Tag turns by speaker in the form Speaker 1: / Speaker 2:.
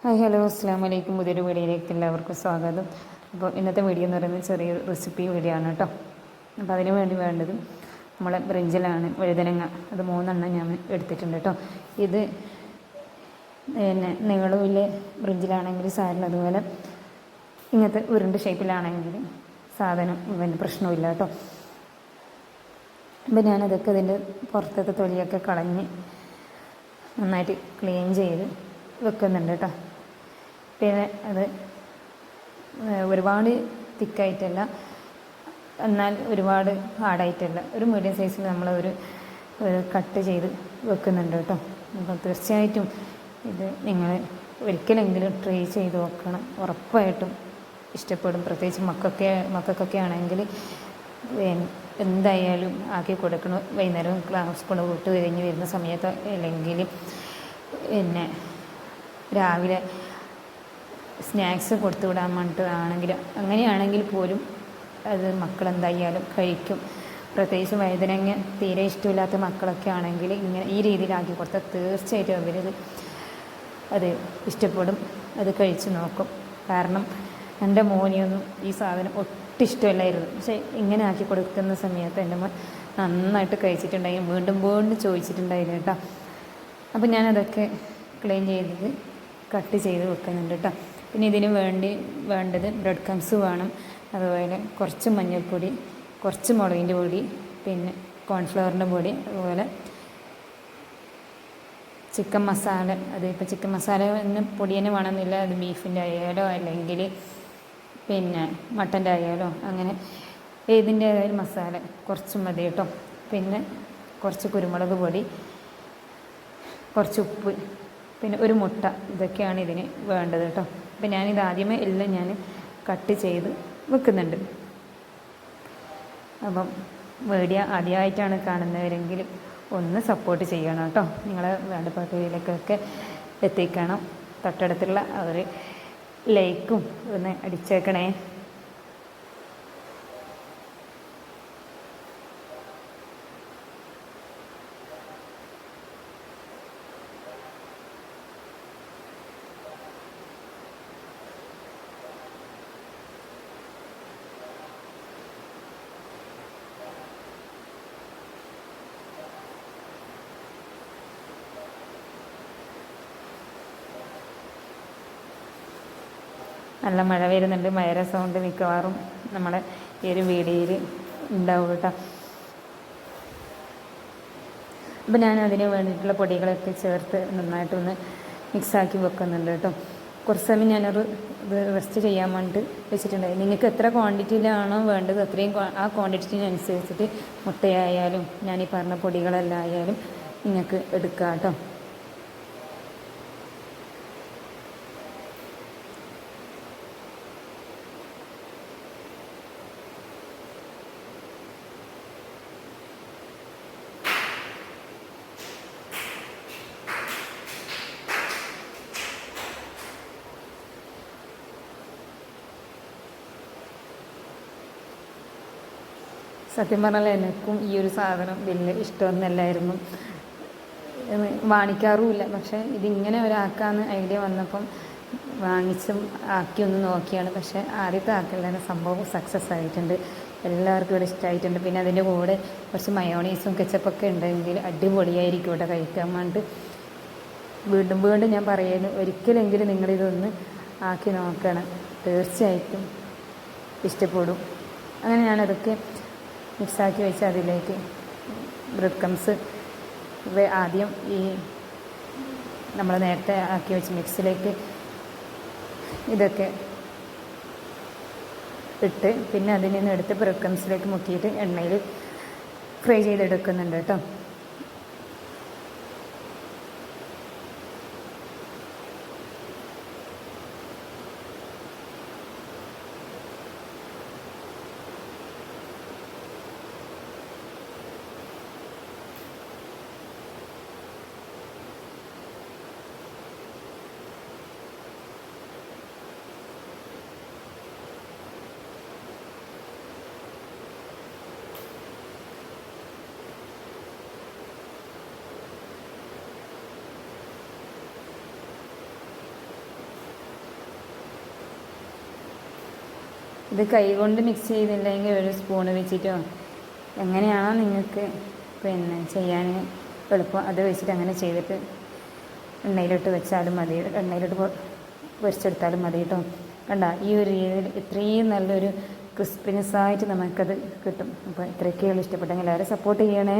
Speaker 1: Hi hello അസ്സാം വലൈക്കും പുതിയൊരു വീഡിയോയിലേക്ക് എല്ലാവർക്കും സ്വാഗതം. അപ്പോൾ ഇന്നത്തെ വീഡിയോ എന്ന് പറയുന്നത് ചെറിയ റെസിപ്പി വീഡിയോ ആണ് കേട്ടോ. അപ്പോൾ അതിന് വേണ്ടി വേണ്ടത് നമ്മളെ ബ്രിഞ്ചിലാണ് വഴുതനങ്ങ. അത് മൂന്നെണ്ണം ഞാൻ എടുത്തിട്ടുണ്ട് കേട്ടോ. ഇത് പിന്നെ നീളവിലെ ബ്രിഞ്ചിലാണെങ്കിൽ സാരില്ല അതുപോലെ ഇങ്ങനത്തെ ഉരുണ്ട ഷേപ്പിലാണെങ്കിൽ സാധനം പിന്നെ പ്രശ്നമില്ല കേട്ടോ. അപ്പം ഞാനതൊക്കെ ഇതിന്റെ പുറത്തത്തെ തൊലിയൊക്കെ കളഞ്ഞ് നന്നായിട്ട് ക്ലീൻ ചെയ്ത് വെക്കുന്നുണ്ട് കേട്ടോ. പിന്നെ അത് ഒരുപാട് തിക്കായിട്ടല്ല. എന്നാൽ ഒരുപാട് ഹാർഡായിട്ടല്ല. ഒരു മീഡിയം സൈസിൽ നമ്മൾ ഒരു കട്ട് ചെയ്ത് വെക്കുന്നുണ്ട് കേട്ടോ. അപ്പോൾ തീർച്ചയായിട്ടും ഇത് നിങ്ങൾ ഒരിക്കലെങ്കിലും ട്രൈ ചെയ്ത് നോക്കണം. ഉറപ്പായിട്ടും ഇഷ്ടപ്പെടും. പ്രത്യേകിച്ച് മക്കൊക്കെ മക്കൾക്കൊക്കെ ആണെങ്കിൽ എന്തായാലും ആക്കി കൊടുക്കണം. വൈകുന്നേരം ക്ലാസ് സ്കൂൾ വിട്ട് കഴിഞ്ഞ് വരുന്ന സമയത്ത് അല്ലെങ്കിൽ പിന്നെ രാവിലെ സ്നാക്സ് കൊടുത്തു വിടാൻ വേണ്ടിയിട്ട് ആണെങ്കിൽ അങ്ങനെയാണെങ്കിൽ പോലും അത് മക്കളെന്തായാലും കഴിക്കും. പ്രത്യേകിച്ച് വഴുതനങ്ങ തീരെ ഇഷ്ടമില്ലാത്ത മക്കളൊക്കെ ആണെങ്കിൽ ഇങ്ങനെ ഈ രീതിയിലാക്കി കൊടുത്താൽ തീർച്ചയായിട്ടും അവരത് അത് ഇഷ്ടപ്പെടും അത് കഴിച്ച് നോക്കും. കാരണം എന്റെ മോനെയൊന്നും ഈ സാധനം ഒട്ടും ഇഷ്ടമല്ലായിരുന്നു. പക്ഷേ ഇങ്ങനെ ആക്കി കൊടുക്കുന്ന സമയത്ത് എന്റെ മോൻ നന്നായിട്ട് കഴിച്ചിട്ടുണ്ടായി. വീണ്ടും വീണ്ടും ചോദിച്ചിട്ടുണ്ടായിരുന്നു കേട്ടോ. അപ്പോൾ ഞാനതൊക്കെ ക്ലീൻ ചെയ്തത്. കട്ട് ചെയ്ത് വെക്കുന്നുണ്ട് കേട്ടോ. പിന്നെ ഇതിന് വേണ്ടി വേണ്ടത് ബ്രെഡ് ക്രംസ് വേണം. അതുപോലെ കുറച്ച് മഞ്ഞൾപ്പൊടി കുറച്ച് മുളകിന്റെ പൊടി പിന്നെ കോൺഫ്ലവറിന്റെ പൊടി അതുപോലെ ചിക്കൻ മസാല അത് ഇപ്പോൾ ചിക്കൻ മസാല എന്ന് പൊടി തന്നെ വേണമെന്നില്ല. അത് ബീഫിന്റെ ആയാലോ അല്ലെങ്കിൽ പിന്നെ മട്ടന്റെ ആയാലോ അങ്ങനെ ഏതിന്റെ ആയാലും മസാല കുറച്ച് മതി കേട്ടോ. പിന്നെ കുറച്ച് കുരുമുളക് പൊടി കുറച്ച് ഉപ്പ് പിന്നെ ഒരു മുട്ട ഇതൊക്കെയാണ് ഇതിന് വേണ്ടത് കേട്ടോ. അപ്പം ഞാനിത് ആദ്യമേ എല്ലാം ഞാൻ കട്ട് ചെയ്ത് വെക്കുന്നുണ്ട്. അപ്പം വീഡിയോ ആദ്യമായിട്ടാണ് കാണുന്നവരെങ്കിൽ ഒന്ന് സപ്പോർട്ട് ചെയ്യണം കേട്ടോ. നിങ്ങളെ വേണ്ടപ്പെട്ടവരിലേക്കൊക്കെ എത്തിക്കണം. തൊട്ടടുത്തുള്ള അവർ ലൈക്കും ഒന്ന് അടിച്ചേക്കണേ. നല്ല മഴ വരുന്നുണ്ട്. മഴ സൗണ്ട് മിക്കവാറും നമ്മുടെ ഈ ഒരു വീഡിയോയിൽ ഉണ്ടാവും കേട്ടോ. അപ്പം ഞാൻ അതിന് വേണ്ടിയിട്ടുള്ള പൊടികളൊക്കെ ചേർത്ത് നന്നായിട്ടൊന്ന് മിക്സാക്കി വെക്കുന്നുണ്ട് കേട്ടോ. കുറച്ച് സമയം ഞാനൊരു ഇത് റെസ്റ്റ് ചെയ്യാൻ വേണ്ടിയിട്ട് വെച്ചിട്ടുണ്ടായി നിങ്ങൾക്ക് എത്ര ക്വാണ്ടിറ്റിയിലാണോ വേണ്ടത് അത്രയും ആ ക്വാണ്ടിറ്റിനനുസരിച്ചിട്ട് മുട്ടയായാലും ഞാൻ ഈ പറഞ്ഞ പൊടികളെല്ലാം ആയാലും നിങ്ങൾക്ക് എടുക്കാം കേട്ടോ. സത്യം പറഞ്ഞാൽ എനിക്കും ഈ ഒരു സാധനം വലിയ ഇഷ്ടമൊന്നുമല്ലായിരുന്നു. വാങ്ങിക്കാറുമില്ല. പക്ഷേ ഇതിങ്ങനെ ഒരാക്കാന്ന് ഐഡിയ വന്നപ്പം വാങ്ങിച്ചും ആക്കി ഒന്ന് നോക്കിയാണ്. പക്ഷേ ആദ്യത്തെ ആക്കൽ സംഭവം സക്സസ് ആയിട്ടുണ്ട്. എല്ലാവർക്കും ഇവിടെ ഇഷ്ടമായിട്ടുണ്ട്. പിന്നെ അതിന്റെ കൂടെ കുറച്ച് മയോണീസും കെച്ചപ്പൊക്കെ ഉണ്ടെങ്കിൽ അടിപൊളിയായിരിക്കും ഇവിടെ കഴിക്കാൻ വേണ്ടി വീണ്ടും വീണ്ടും ഞാൻ പറയുന്നു ഒരിക്കലെങ്കിലും നിങ്ങളിതൊന്ന് ആക്കി നോക്കണം. തീർച്ചയായിട്ടും ഇഷ്ടപ്പെടും. അങ്ങനെ ഞാനതൊക്കെ മിക്സാക്കി വെച്ച് അതിലേക്ക് ബ്രെഡ് ക്രംസ് ആദ്യം ഈ നമ്മൾ നേരത്തെ ആക്കി വെച്ച് മിക്സിലേക്ക് ഇതൊക്കെ ഇട്ട് പിന്നെ അതിൽ നിന്ന് എടുത്ത് ബ്രെഡ് ക്രംസിലേക്ക് മുക്കിയിട്ട് എണ്ണയിൽ ഫ്രൈ ചെയ്തെടുക്കുന്നുണ്ട് കേട്ടോ. ഇത് കൈകൊണ്ട് മിക്സ് ചെയ്തില്ലെങ്കിൽ ഒരു സ്പൂൺ വെച്ചിട്ടോ? എങ്ങനെയാണോ നിങ്ങൾക്ക് പിന്നെ ചെയ്യാൻ എളുപ്പം. അത് വെച്ചിട്ട് അങ്ങനെ ചെയ്തിട്ട് എണ്ണയിലോട്ട് വെച്ചാലും മതി. എണ്ണയിലോട്ട് പൊരിച്ചെടുത്താലും മതി കേട്ടോ കണ്ട ഈ ഒരു രീതിയിൽ ഇത്രയും നല്ലൊരു ക്രിസ്പിനെസ്സായിട്ട് നമുക്കത് കിട്ടും. അപ്പോൾ ഇത്രയൊക്കെയുള്ളൂ ഇഷ്ടപ്പെട്ടെങ്കിൽ എല്ലാവരും സപ്പോർട്ട് ചെയ്യണേ.